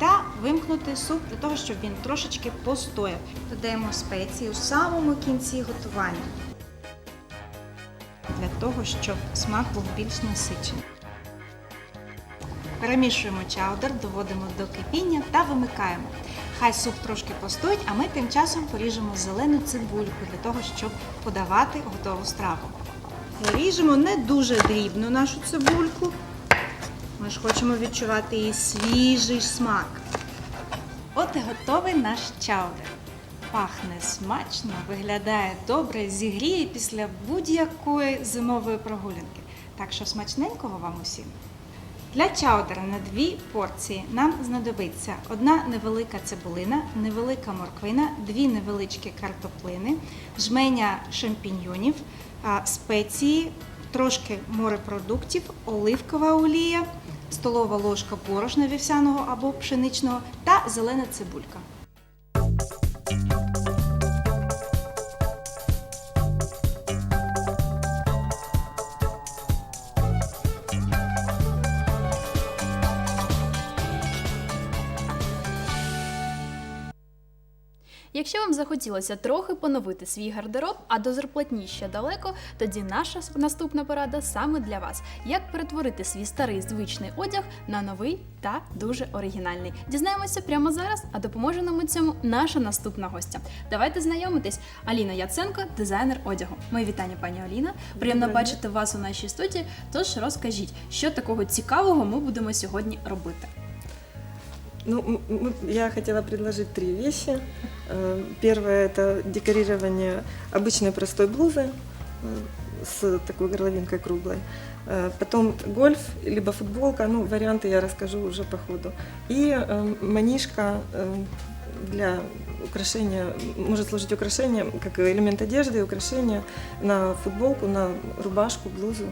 та вимкнути суп для того, щоб він трошечки постояв. Додаємо спеції у самому кінці готування для того, щоб смак був більш насичений. Перемішуємо чаудер, доводимо до кипіння та вимикаємо. Хай суп трошки постоїть, а ми тим часом поріжемо зелену цибульку для того, щоб подавати готову страву. Ріжемо не дуже дрібно нашу цибульку. Ми ж хочемо відчувати її свіжий смак. От і готовий наш чаудер. Пахне смачно, виглядає добре, зігріє після будь-якої зимової прогулянки. Так що смачненького вам усім! Для чаудера на дві порції нам знадобиться одна невелика цибулина, невелика морквина, дві невеличкі картоплини, жменя шампіньйонів, спеції, трошки морепродуктів, оливкова олія, столова ложка борошна вівсяного або пшеничного та зелена цибулька. Якщо вам захотілося трохи поновити свій гардероб, а до зарплатні ще далеко, тоді наша наступна порада саме для вас: як перетворити свій старий звичний одяг на новий та дуже оригінальний. Дізнаємося прямо зараз, а допоможе нам у цьому наша наступна гостя. Давайте знайомитись. Аліна Яценко, дизайнер одягу. Мої вітання, пані Аліна. Приємно Доброго бачити вас у нашій студії. Тож розкажіть, що такого цікавого ми будемо сьогодні робити. Ну, я хотела предложить три вещи. Э, Первое – это декорирование обычной простой блузы э, с такой горловинкой круглой. Э, Потом гольф, либо футболка, ну, варианты я расскажу уже по ходу. И манишка для украшения, может служить украшением, как элемент одежды, украшения на футболку, на рубашку, блузу.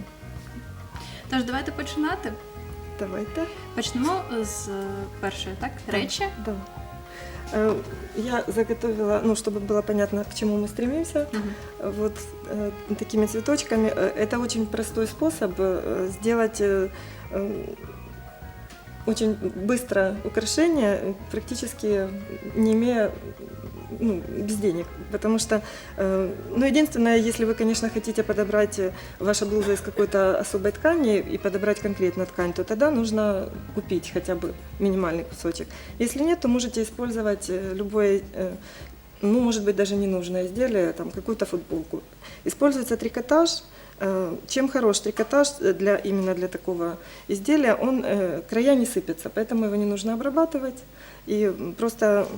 Тож давайте починати. Давайте. Почнемо з першої, так? Речі. Да. Я заготовила, ну, чтобы было понятно, к чему мы стремимся, Мгм. вот э, такими цветочками. Э, Это очень простой способ э, сделать э, э, очень быстро украшение, практически не имея ну, без денег. Потому что, э, ну, единственное, если вы, конечно, хотите подобрать э, ваша блуза из какой-то особой ткани и подобрать конкретно ткань, то тогда нужно купить хотя бы минимальный кусочек. Если нет, то можете использовать э, любое, ну, может быть, даже ненужное изделие, там, какую-то футболку. Используется трикотаж. Чем хорош трикотаж для, именно для такого изделия, он, края не сыпятся, поэтому его не нужно обрабатывать. И просто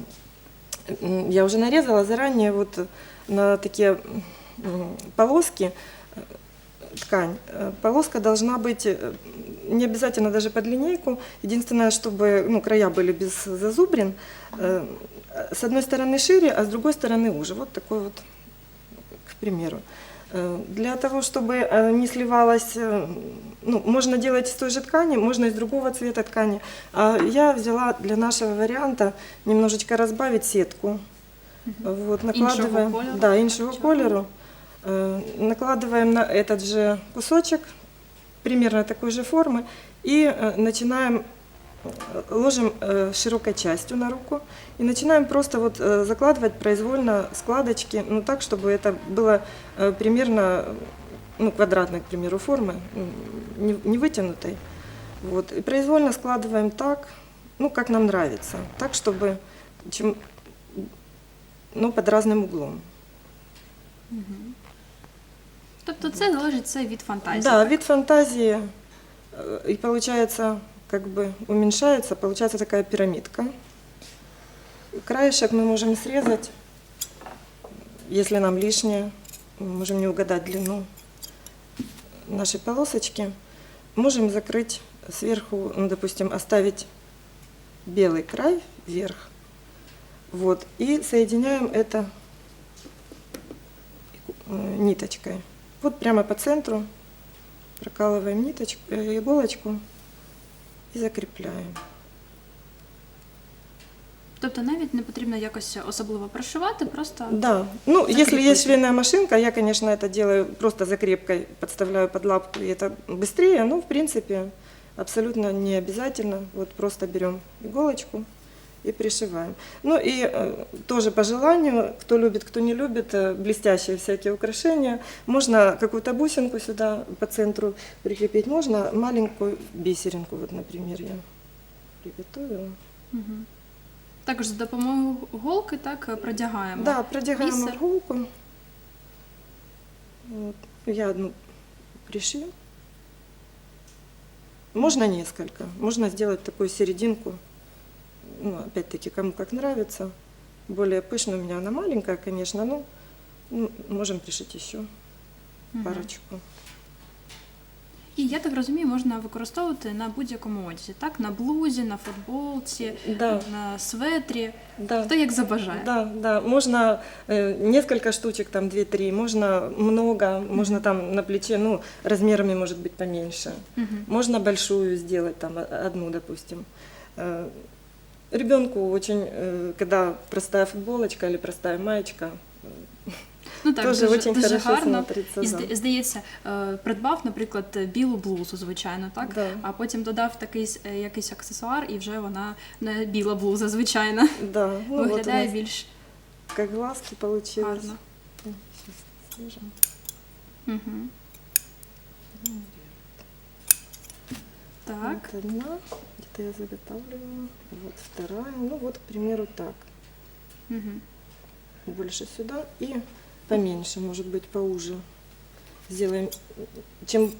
я уже нарезала заранее вот на такие полоски э, ткань. Э, Полоска должна быть э, не обязательно даже под линейку. Единственное, чтобы ну, края были без зазубрин. Э, С одной стороны шире, а с другой стороны уже. Вот такой вот, к примеру. Э, Для того, чтобы э, не сливалось, э, ну, можно делать из той же ткани, можно из другого цвета ткани. А я взяла для нашего варианта немножечко разбавить сетку. Вот, накладываем, кольору? да, іншого Чого? кольору. Накладываем на этот же кусочек, примерно такой же формы, и начинаем, ложим э, широкой частью на руку, и начинаем просто вот э, закладывать произвольно складочки, ну так, чтобы это было э, примерно, ну, квадратной, к примеру, формы, м, не, не вытянутой. Вот, и произвольно складываем так, ну, как нам нравится, так, чтобы, чем, ну, под разным углом. Тобто це залежить все від фантазії. Да, вид фантазии, э, и получается, как бы уменьшается, получается такая пирамидка. Краешек мы можем срезать, если нам лишнее, мы можем не угадать длину нашей полосочки. Можем закрыть сверху, ну, допустим, оставить белый край вверх. Вот, и соединяем это э, ниточкой. Вот прямо по центру прокалываем ниточку, э, иголочку и закрепляем. Тобто навіть не потрібно якось особливо прошивати, просто Да, ну если есть швейная машинка, я, конечно, это делаю просто закрепкой, подставляю под лапку, и это быстрее, но в принципе абсолютно не обязательно. Вот просто берем иголочку и пришиваем. Ну и э, тоже по желанию, кто любит, кто не любит, э, блестящие всякие украшения. Можно какую-то бусинку сюда по центру прикрепить, можно маленькую бисеринку, вот, например, я приготовила. Мгм. Також за допомогою голки так продягаємо. Да, продягаем Бисер. иголку. Вот. Я одну пришью. Можно несколько. Можно сделать такую серединку Ну, опять-таки, кому как нравится. Более пышная у меня она маленькая, конечно, но ну, можем пришить еще Мгм. парочку. І я так розумію, можна використовувати на будь-якому одязі, так? На блузі, на футболці, Да, на светрі. да. Хто як забажає. Да, да, можно э, несколько штучек, там 2-3, можно много, можно там на плече, ну, размерами может быть поменьше. Мгм. Можно большую сделать, там о- одну, допустим. Э, Ребенку очень, э, когда простая футболочка или простая маечка, Ну так, тоже дуже, очень дуже хорошо гарно. І да. здається, е, придбав, наприклад, білу блузу, звичайно, так? Да. А потім додав такий е, якийсь аксесуар, і вже вона не біла блуза, звичайно. Да, ну вот у Виглядає нас більш как глазки получилось. гарно. Угу. Так. Вот одна, где-то я заготавливала. Вот вторая. Ну вот, к примеру, так. Угу. Больше сюда и поменьше, может быть, поуже. Сделаем, чем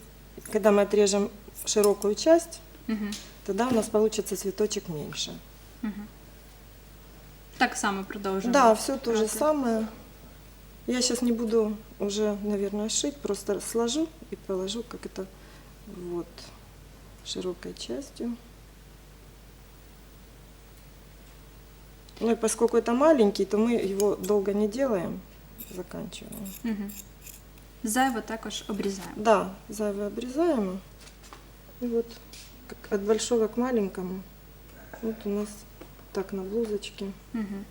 когда мы отрежем широкую часть, Угу. тогда у нас получится цветочек меньше. Угу. Так само продовжуємо. Да, все то же самое. Я сейчас не буду уже, наверное, шить, просто сложу и положу, как это вот широкой частью. Ну и поскольку это маленький, то мы его долго не делаем, заканчиваем. Угу. Зайве також обрізаємо. Да, зайвое обрезаем. И вот как от большого к маленькому. Вот у нас так на блузочке. Угу.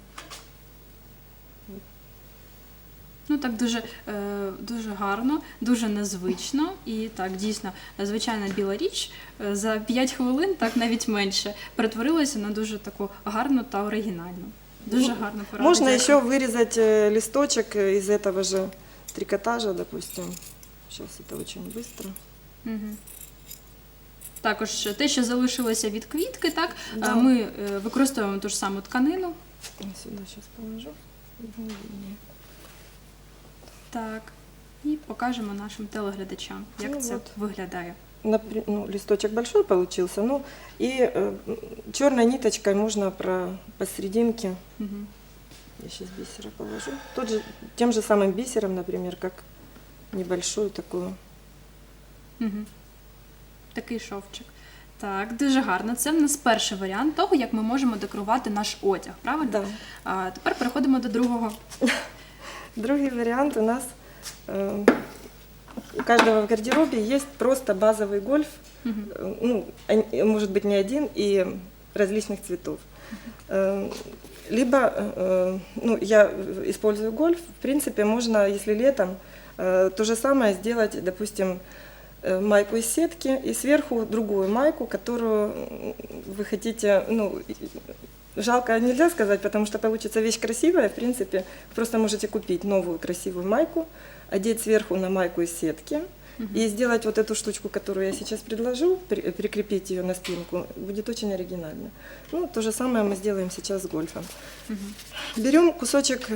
Ну так дуже, е, дуже гарно, дуже незвично і так дійсно звичайна біла річ е, за 5 хвилин, так навіть менше, перетворилася на дуже таку гарну та оригінальну. Дуже Ну, гарно порада. Можно дякую. еще вырезать э, листочек э, из этого же трикотажа, допустим. Сейчас это очень быстро. Мгм. Також те, що залишилося від квітки, так е, Да. ми е, використовуємо ту ж саму тканину. Я сюда сейчас положу. чтобы было виднее. Так. І покажемо нашим телеглядачам, як Ну це от. виглядає. Напри- ну, листочек большой получился, ну и черной ниточкой можно про посерединке. Мгм. Я сейчас бисера положу. Тот же, тем же самым бисером, например, как небольшую такую. Угу. Такий шовчик. Так, дуже гарно. Це в нас перший варіант того, як ми можемо декорувати наш одяг, правильно? Да. А тепер переходимо до другого. Другой вариант у нас э, у каждого в гардеробе есть просто базовый гольф, э, ну, может быть не один и различных цветов. Э, Либо, э, ну, я использую гольф, в принципе, можно, если летом, э, то же самое сделать, допустим, майку из сетки и сверху другую майку, которую вы хотите, ну, жалко нельзя сказать, потому что получится вещь красивая, в принципе, просто можете купить новую красивую майку, одеть сверху на майку из сетки и сделать вот эту штучку, которую я сейчас предложу, при- прикрепить ее на спинку, будет очень оригинально. Ну, то же самое мы сделаем сейчас с гольфом. Мгм. Берем кусочек,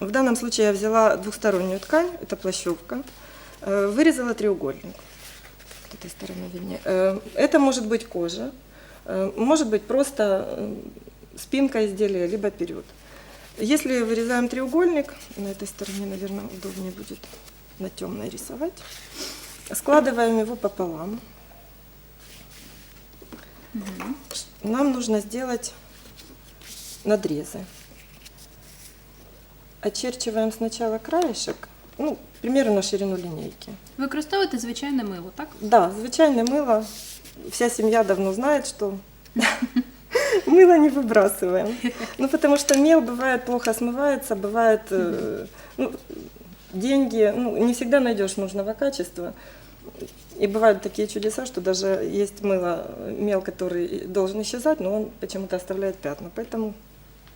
в данном случае я взяла двухстороннюю ткань, это плащевка, э, вырезала треугольник. С этой стороны виднее. Э, Это может быть кожа, может быть просто э, спинка изделия, либо вперед. Если вырезаем треугольник, на этой стороне, наверное, удобнее будет на темной рисовать, складываем его пополам. Мгм. Нам нужно сделать надрезы. Очерчиваем сначала краешек, ну, примерно на ширину линейки. Використовуйте звичайне мило, так? Да, звичайное мыло. Вся семья давно знает, что мыло не выбрасываем. Ну, потому что мел бывает плохо смывается, бывает э, ну, деньги, ну, не всегда найдешь нужного качества. И бывают такие чудеса, что даже есть мыло, мел, который должен исчезать, но он почему-то оставляет пятна. Поэтому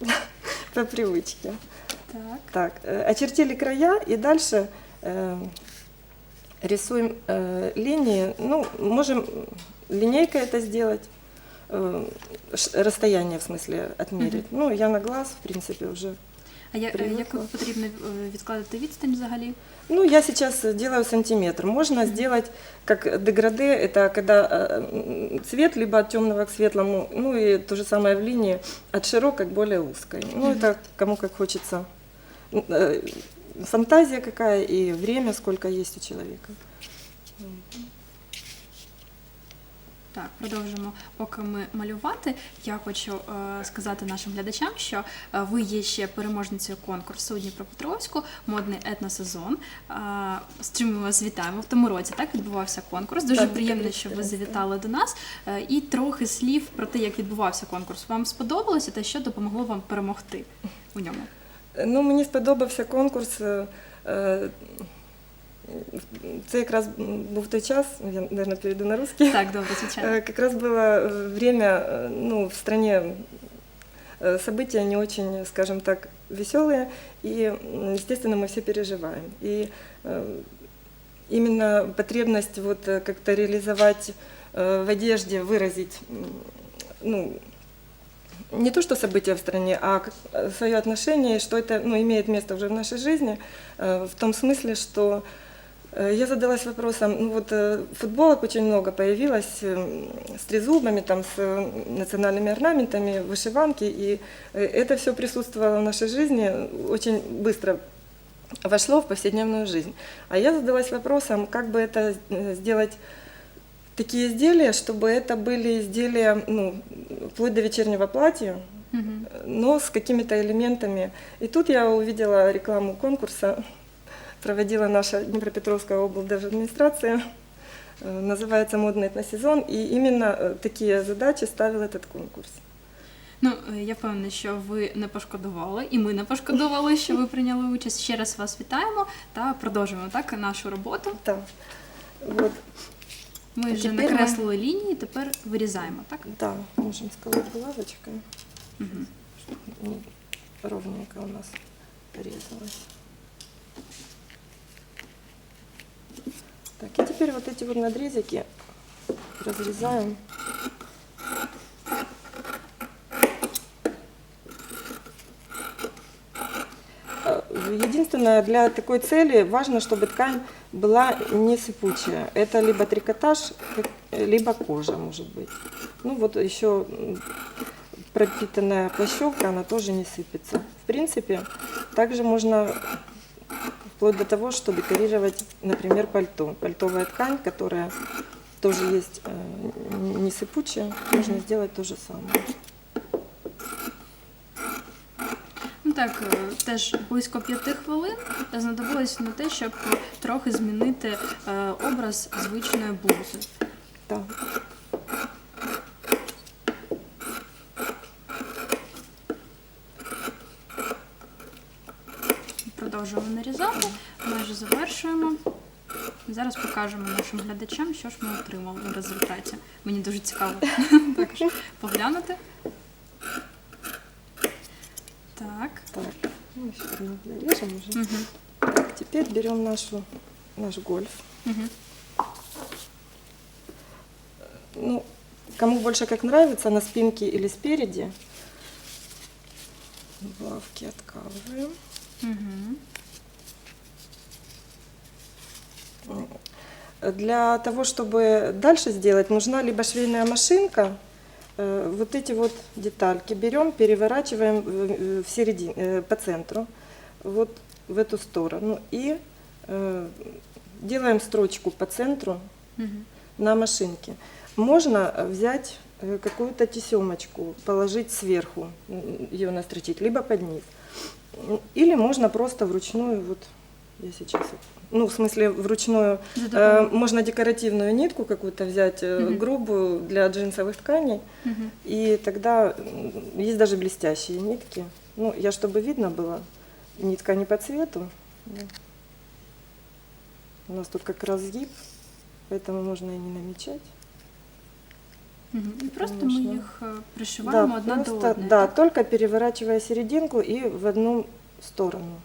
по привычке. Так. Так, э, очертили края и дальше э, рисуем э, линии. Ну, можем линейкой это сделать, э, ш- расстояние в смысле отмерить. Ну, я на глаз, в принципе, уже. А я, Привикла. як потрібно е, відкладати відстань взагалі? Ну, я сейчас делаю сантиметр. Можно сделать как деграде, это когда э, м, цвет либо от темного к светлому, ну и то же самое в линии от широкой к более узкой. Ну, это кому как хочется. М, э, Фантазия какая и время, сколько есть у человека. Так, продовжимо. Поки ми малювати, я хочу е, сказати нашим глядачам, що е, ви є ще переможницею конкурсу у Дніпропетровську модний етносезон. Е, з чим ми вас вітаємо в тому році. Так відбувався конкурс. Дуже Так, приємно, що ви так. завітали до нас. Е, і трохи слів про те, як відбувався конкурс. Вам сподобалося та що допомогло вам перемогти у ньому? Ну, мені сподобався конкурс. е, е, Це якраз був той час, я, мабуть, перейду на русский. Так, добре, звичайно. Как раз было время, ну, в стране события не очень, скажем так, веселые, и, естественно, мы все переживаем. И э, именно потребность вот э, как-то реализовать э, в одежде, выразить, ну, не то что события в стране, а свое отношение, что это ну, имеет место уже в нашей жизни, в том смысле, что я задалась вопросом, ну вот э, футболок очень много появилось э, с трезубами, там, с э, национальными орнаментами, вышиванки, и э, это все присутствовало в нашей жизни очень быстро вошло в повседневную жизнь. А я задалась вопросом, как бы это э, сделать такие изделия, чтобы это были изделия, ну, вплоть до вечернего платья, но с какими-то элементами. И тут я увидела рекламу конкурса, проводила наша Днепропетровская облдержадминистрация, э, называется «Модный этносезон», и именно э, такие задачи ставил этот конкурс. Ну, е, я впевнена, що ви не пошкодували, і ми не пошкодували, що ви прийняли участь. Ще раз вас вітаємо та продовжуємо так нашу роботу. Да. Вот, Ми вже Тепер ми- накреслили лінії, тепер вирізаємо, так? да, можем сказать, булавочкой. Угу. Ну, ровненько у нас порезалось. Так, и теперь вот эти вот надрезики разрезаем. Э, Единственное, для такой цели важно, чтобы ткань была не сыпучая. Это либо трикотаж, либо кожа, может быть. Ну вот еще пропитанная плащевка, она тоже не сыпется. В принципе, также можно вплоть до того, что декорировать, например, пальто. Пальтовая ткань, которая тоже есть э, не сыпучая, можно сделать то же самое. Ну так, е, теж близько п'яти хвилин знадобилось на те, щоб трохи змінити образ звичної блузи. Да. Продовжуємо нарізати, майже завершуємо. Зараз покажемо нашим глядачам, що ж ми отримали у результаті. Мені дуже цікаво також поглянути. Так. Так, ну, еще одну нарежем уже. Угу. Так, теперь берем нашу, наш гольф. Угу. Ну, кому больше как нравится, на спинке или спереди. Булавки откалываем. Угу. Для того, чтобы дальше сделать, нужна либо швейная машинка, э, вот эти вот детальки берем, переворачиваем в- в середине, э, по центру, вот в эту сторону, и э, делаем строчку по центру Угу. на машинке. Можно э, взять э, какую-то тесемочку, положить сверху, ее настрочить, либо под низ. Или можно просто вручную, вот я сейчас, ну, в смысле, вручную, э, можно декоративную нитку какую-то взять, Мгм. грубую для джинсовых тканей, Угу. и тогда есть даже блестящие нитки. Ну, я, чтобы видно было, нитка не по цвету. У нас тут как раз сгиб. поэтому можно и не намечать. Мгм. І просто ми Конечно. їх е, пришиваємо одна до просто- одної. да, так? только переворачивая серединку и в одну сторону.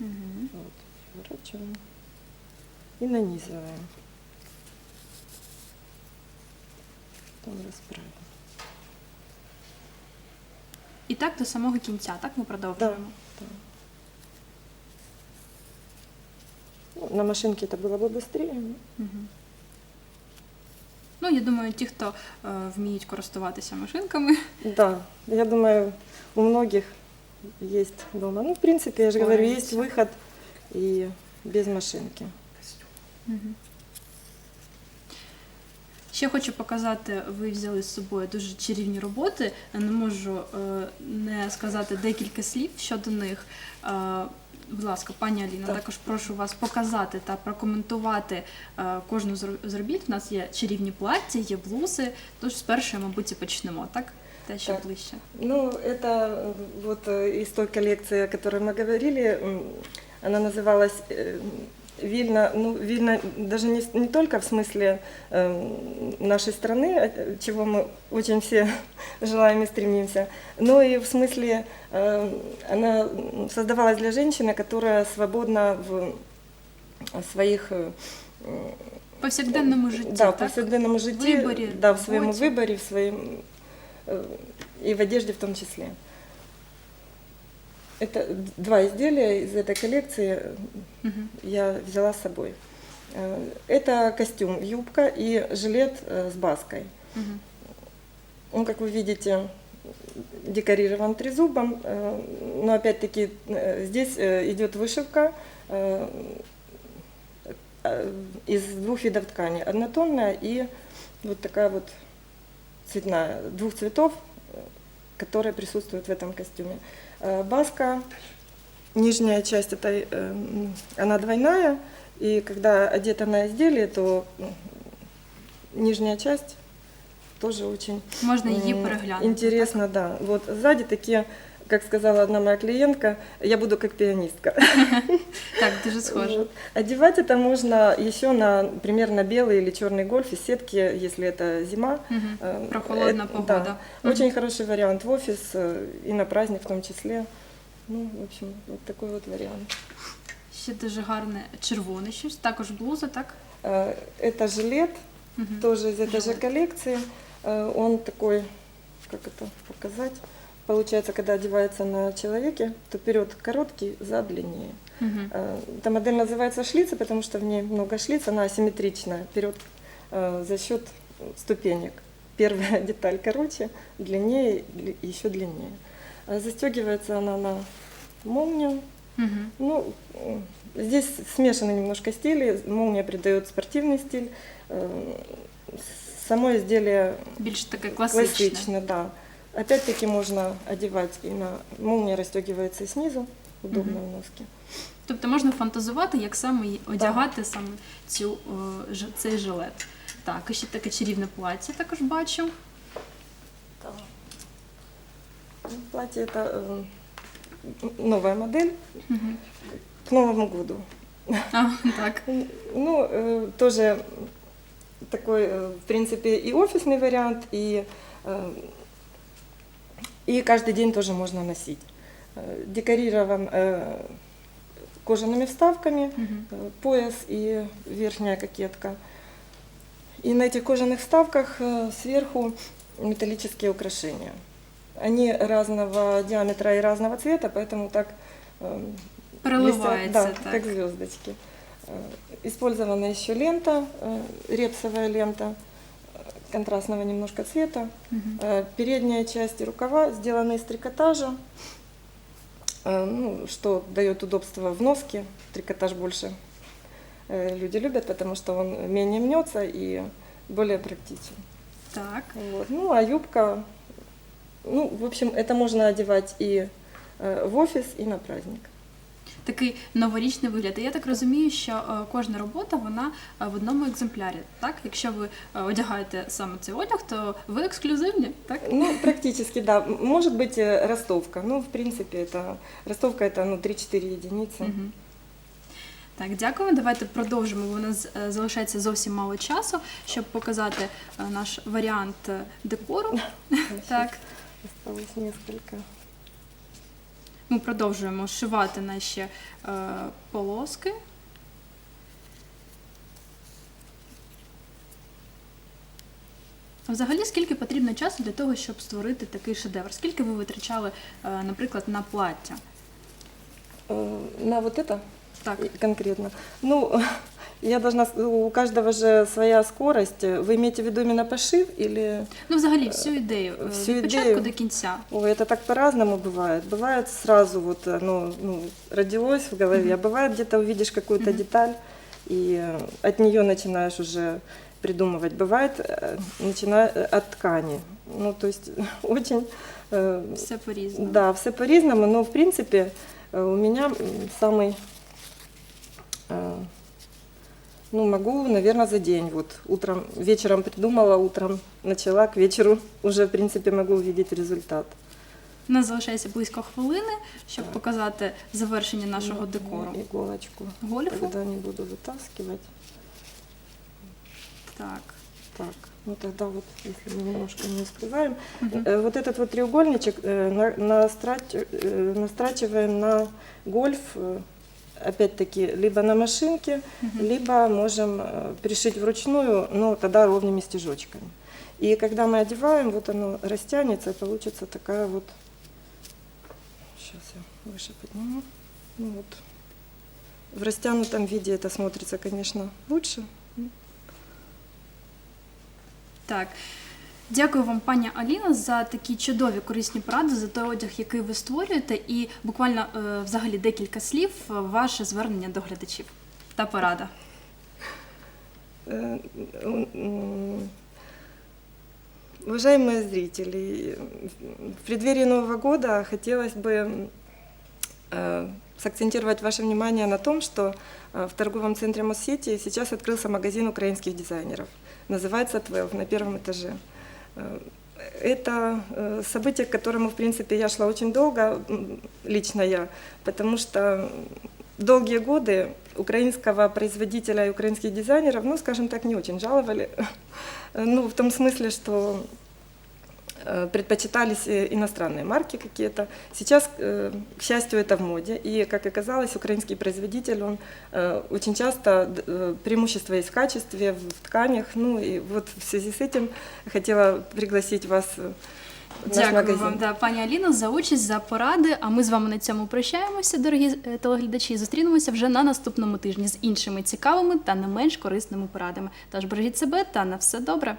Мгм. Вот, переворачиваем и нанизываем. Потом расправим. І так до самого кінця, так ми продовжуємо. Да. Ну, на машинке это было бы быстрее. но Мгм. Ну, я думаю, ті, хто е, вміють користуватися машинками, Да, я думаю, у многих есть дома. Ну, в принципе, я же говорю, есть выход и без машинки. Мгм. Ще хочу показати, ви взяли з собою дуже чарівні роботи. Не можу е, не сказати декілька слів щодо них. Е, Будь ласка, пані Аліна, Так. також прошу вас показати та прокоментувати е, кожну з ро- з робіт. У нас є чарівні плаття, є блузи. Тож з першої, мабуть, і почнемо, так? Те, що Так. ближче. Ну, это э, вот э, из той коллекции, о которой мы говорили, м, она называлась э, Вильна, ну, Вильна даже не, с- не только в смысле э, нашей страны, э, чего мы очень все желаем и стремимся, но и в смысле э, она м, создавалась для женщины, которая свободна в своих э, м, В повсякденному житті, да, в так? повседневном житті, Виборі, да, в своем роботі. выборе, в своем э, и в одежде в том числе. Это два изделия из этой коллекции Мгм. я взяла с собой. Э, Это костюм, юбка и жилет э, с баской. Мгм. Он, как вы видите, декорирован трезубом, э, но опять-таки здесь идет вышивка из двух видов ткани. Однотонная и вот такая вот цветная, двух цветов, которые присутствуют в этом костюме. Э, Баска, нижняя часть этой, э, она двойная, и когда одета на изделие, то нижняя часть тоже очень Можна її переглянути. Интересно, да. Вот сзади такие, как сказала одна моя клиентка, я буду как пианистка. Так, так дуже схоже. Вот. Одевать это можно еще на, например, на белый или черный гольф из сетки, если это зима. Мгм. Э, Прохолодна э, погода. Да. Очень хороший вариант в офис э, и на праздник в том числе. Ну, в общем, вот такой вот вариант. Ще дуже гарне червоне щось, також блуза, так? Это жилет, тоже из этой же коллекции. Он такой, как это показать? Получается, когда одевается на человеке, то вперед короткий, зад длиннее. Мгм. Э, Эта модель называется шлица, потому что в ней много шлиц, она асимметричная, вперед э, за счет ступенек. Первая деталь короче, длиннее, дли- еще длиннее. А Застегивается она на молнию. Мгм. Ну, м, здесь смешаны немножко стили. Молния придает спортивный стиль. Э, Само изделие Більш таке класичне. классично, да. Опять-таки можно одевать и на молния расстегивается и снизу, удобно в носке. Тобто можна фантазувати, як саме й- одягати саме цю, о, ж- цей жилет. Так, і ще таке чарівне плаття також бачу. Ну, Платье это э, м, новая модель Мгм. к Новому году. А, так. Ну, э, тоже такой, э, в принципе, и офисный вариант, и, э, и каждый день тоже можно носить. Э, Декорирован э, кожаными вставками, э, пояс и верхняя кокетка. И на этих кожаных вставках сверху металлические украшения. Они разного диаметра и разного цвета, поэтому так Переливається, блестят, так. да, как звездочки. Использована еще лента, репсовая лента контрастного немножко цвета. Э, Передняя часть и рукава сделаны из трикотажа, э, ну, что дает удобство в носке. Трикотаж больше э, люди любят, потому что он менее мнется и более практичен. Так. Вот. Ну, а юбка, ну, в общем, это можно одевать и в офис, и на праздник. Такий новорічний вигляд. І я так розумію, що е, кожна робота вона е, в одному екземплярі. Так, якщо ви е, одягаєте саме цей одяг, то ви ексклюзивні, так? Ну, практически, да. М- Может быть, э, ростовка. Ну, в принципе, это ростовка это ну, 3-4 единицы. Мгм. Так, дякуємо. Давайте продовжимо, бо у нас е, залишається зовсім мало часу, щоб показати е, наш варіант е, декору. Так, Осталось несколько. ми продовжуємо шивати наші е, полоски. Взагалі, скільки потрібно часу для того, щоб створити такий шедевр? Скільки ви витрачали, е, наприклад, на плаття? Э, На вот это Так, конкретно. Ну, я должна, с- у каждого же своя скорость. Вы имеете в виду именно пошив или... ну взагалі всю ідею е, всю від початку ідею. до кінця. Ой, это так по-разному бывает. Бывает сразу вот оно ну, родилось в голове, а бывает где-то увидишь какую-то Мгм. деталь и э, от нее начинаешь уже придумывать. Бывает э, начиная э, от ткани. Ну, то есть очень... э, Все по-різному. Да, все по-різному, но в принципе э, у меня м, самый, э, ну, могу, наверное, за день. Вот утром, вечером придумала, утром начала, к вечеру уже, в принципе, могу увидеть результат. У нас залишається близько хвилини, щоб Так. показати завершення нашого Ну, декору. Иголочку. Гольфу? Тогда не буду вытаскивать. Так. Так, ну тогда вот, если мы немножко не ускрываем. Мгм. Э, Вот этот вот треугольничек э, на- настрач- э, настрачиваем на гольф, э, опять-таки, либо на машинке, Мгм. либо можем э, пришить вручную, но тогда ровными стежочками. И когда мы одеваем, вот оно растянется, и получится такая вот... Сейчас я выше подниму. Ну вот. В растянутом виде это смотрится, конечно, лучше. Так. Дякую вам, пані Аліна, за такі чудові корисні поради, за той одяг, який ви створюєте, і буквально е, взагалі декілька слів, е, ваше звернення до глядачів та порада. Э, м, Уважаемые зрители, в преддверии Нового года хотелось бы э, сакцентировать ваше внимание на том, что э, в торговом центре Моссети сейчас открылся магазин украинских дизайнеров. Называется «Twelve» на первом этаже. Это э, событие, к которому, в принципе, я шла очень долго, лично я, потому что долгие годы украинского производителя и украинских дизайнеров, ну, скажем так, не очень жаловали. Ну, в том смысле, что предпочитались э, иностранные марки какие-то. Сейчас, э, к счастью, это в моде. И, как оказалось, украинский производитель, он э, очень часто д- э, преимущество есть в качестве, в тканях. Ну и вот в связи с этим хотела пригласить вас э, в наш Дякую магазин. вам, да, пані Аліно, за участь, за поради. А ми з вами на цьому прощаємося, дорогі е, телеглядачі. і Зустрінемося вже на наступному тижні з іншими цікавими та не менш корисними порадами. Тож бережіть себе та на все добре.